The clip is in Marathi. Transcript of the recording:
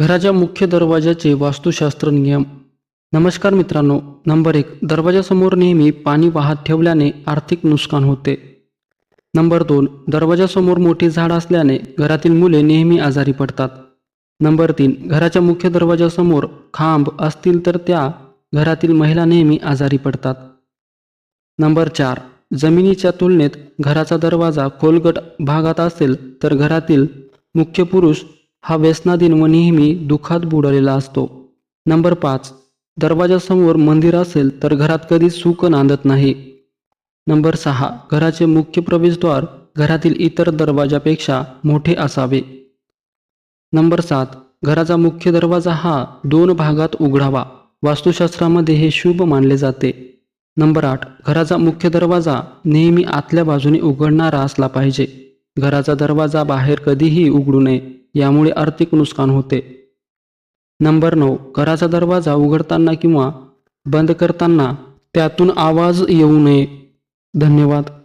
घराच्या मुख्य दरवाजाचे वास्तुशास्त्र नियम. नमस्कार मित्रांनो नंबर एक दरवाजासमोर नेहमी पाणी वाहत ठेवल्याने आर्थिक नुकसान होते. नंबर दोन दरवाजासमोर मोठे झाड असल्याने घरातील मुले नेहमी आजारी पडतात. नंबर तीन घराच्या मुख्य दरवाजासमोर खांब असतील तर त्या घरातील महिला नेहमी आजारी पडतात. नंबर चार जमिनीच्या तुलनेत घराचा दरवाजा खोलगट भागात असेल तर घरातील मुख्य पुरुष हा व्यसनाधीन व नेहमी दुःखात बुडालेला असतो. नंबर पाच दरवाजासमोर मंदिर असेल तर घरात कधीच सुख नांदत नाही. नंबर सहा घराचे मुख्य प्रवेशद्वार घरातील इतर दरवाजापेक्षा मोठे असावे. नंबर सात घराचा मुख्य दरवाजा हा दोन भागात उघडावा. वास्तुशास्त्रामध्ये हे शुभ मानले जाते. नंबर आठ घराचा मुख्य दरवाजा नेहमी आतल्या बाजूने उघडणारा असला पाहिजे. घराचा दरवाजा बाहेर कधीही उघडू नये यामुळे आर्थिक नुकसान होते. नंबर नऊ घराचा दरवाजा उघडताना किंवा बंद करताना त्यातून आवाज येऊ नये. धन्यवाद.